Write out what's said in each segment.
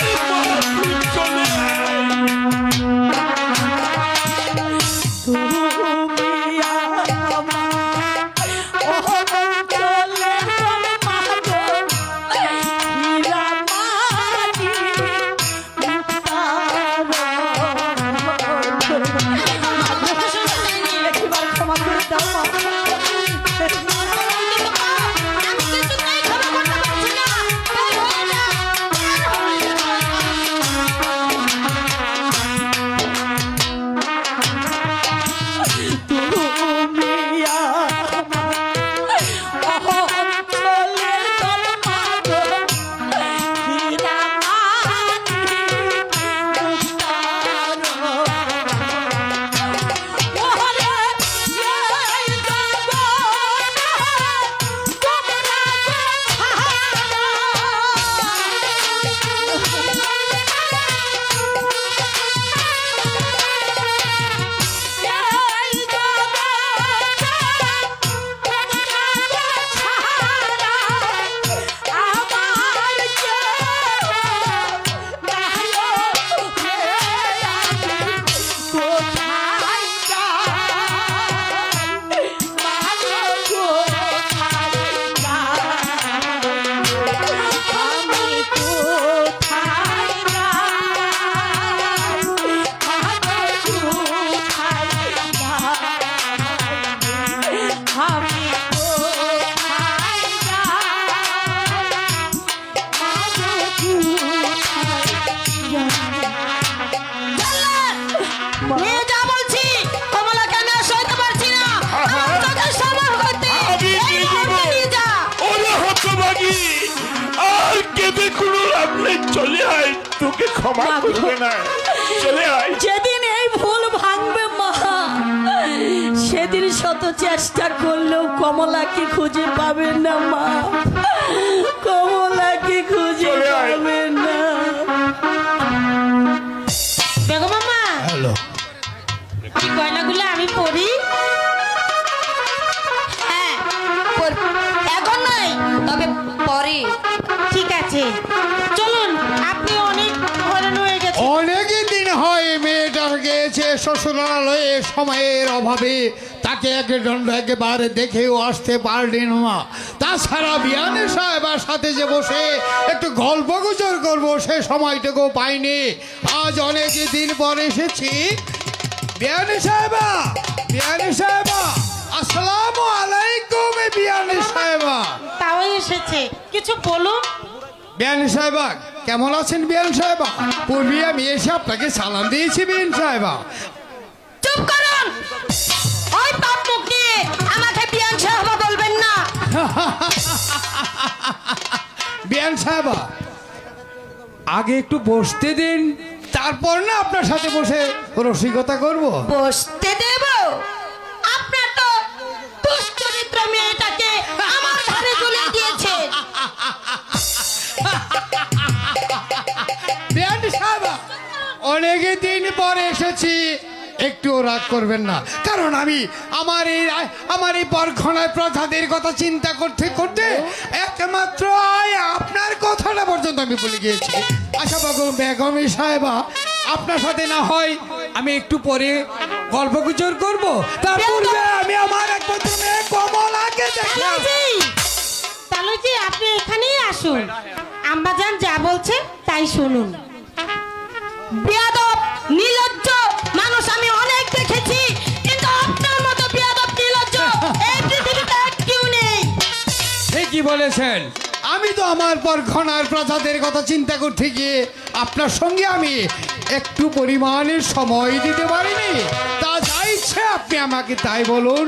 Yeah. তোকে ক্ষমা করবে না। চলে আয়। যেদিন এই ভুল ভাঙবে মা সেদিন শত চেষ্টা করলেও কমলাকে খুঁজে পাবে না মা। শ্বশুরালয়ে সময়ের অভাবে তাকে এক দণ্ড একেবারে দেখেও আসতে পারলি না। তাছাড়া বিয়ানে সাহেবার সাথে যে বসে একটু গল্প গুজর করব সে সময়টুকু পাইনি। আজ অনেক দিন পর এসেছি। বিয়ানি সাহেবা বিয়ানি সাহেবা আসসালামু আলাইকুম বিয়ানি সাহেবা। তাও এসেছে। কিছু বলুন। বিয়ান সাহেবা কেমন আছেন বিয়ান সাহেবা? পূর্বে আমি এসে আপনাকে সালাম দিয়েছি বিয়ান সাহেবা। চুপ করুন। ওই পাপ মুখ নিয়ে আমাকে বিয়ান সাহেবা বলবেন না। বিয়ান সাহেবা আগে একটু বসতে দিন তারপর না আপনার সাথে বসে রসিকতা করব। বসতে দেব? আপনার তো দুশ্চরিত্র মেয়েটাকে আমার ঘরে তুলে দিয়েছে। অনেক দিন পর এসেছি। একটুও রাগ করবেন না। কারণ আমি আমার এই আমার এই বরখনায় প্রজাদের কথা চিন্তা করতে করতে একমাত্র আপনার কথাটা পর্যন্ত আমি ভুলে গিয়েছি। আশা বেগম বেগম সাহেবা আপনার সাথে না হয় আমি একটু পরে গল্প গুজর করব। তার পূর্বে আমি আমার একমাত্র মেয়ে কমলাকে দেখলাম। তালুজি আপনি এখানেই আসুন। আম্বাজান যা বলছে তাই শুনুন। বেয়াদব নির্লজ্জ মানুষ বলেছেন। আমি তো আমার বরখনার প্রজাদের কথা চিন্তা করতে গিয়ে আপনার সঙ্গে আমি একটু পরিমাণের সময় দিতে পারিনি। তা যা ইচ্ছে আপনি আমাকে তাই বলুন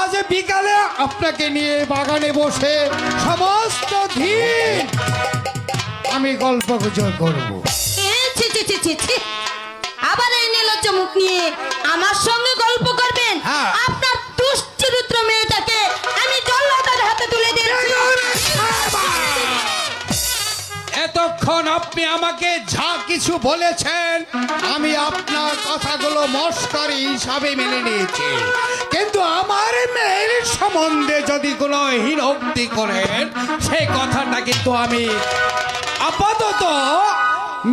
আজ বিকালে আপনাকে নিয়ে বাগানে বসে সমস্ত দিন আমি গল্প গুজব করব। এ, ছি ছি ছি ছি ছি। আবার এই নির্লজ্জ মুখ নিয়ে আমার সঙ্গে গল্প করবেন? এতক্ষণ আপনি আমাকে যা কিছু বলেছেন, আমি আপনার কথাগুলো মস্করি হিসাবে মেনে নিয়েছি। কিন্তু আমার মেয়ের সম্বন্ধে যদি কোনো হীনোক্তি করেন, সেই কথাটা কিন্তু আমি আপাতত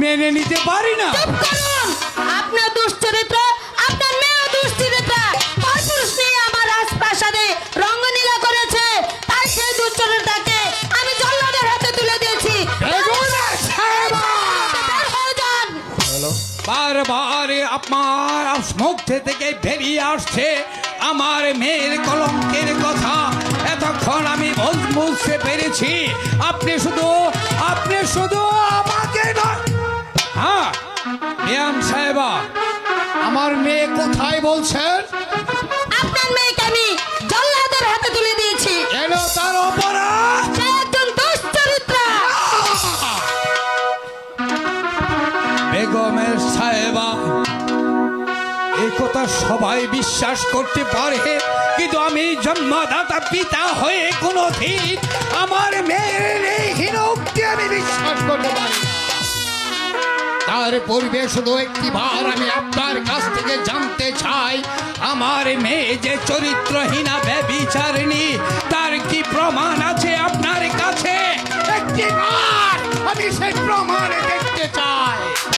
মেনে নিতে পারি না। আপনার দুশ্চরিত্র আপনার মুখ থেকে বেরিয়ে আসছে, আমার মেয়ের কলঙ্কের কথা এতক্ষণ আমি বুঝ- বুঝতে পেরেছি আপনি শুধু আপনি শুধু আমাকে হ্যাঁ বিয়ান সাহেবা, আমার মেয়ে কোথায় বলছেন? বিশ্বাস করতে পারে, কিন্তু আমি জন্মদাতা পিতা হয়ে কোনো দিন আমার মেয়ের এই আমি বিশ্বাস করতে পারি তার পূর্বে শুধু একটি বার আমি আপনার কাছ থেকে জানতে চাই, আমার মেয়ে যে চরিত্রহীনা ব্যবিচারিণী, তার কি প্রমাণ আছে আপনার কাছে? একটি বার আমি সেই প্রমাণ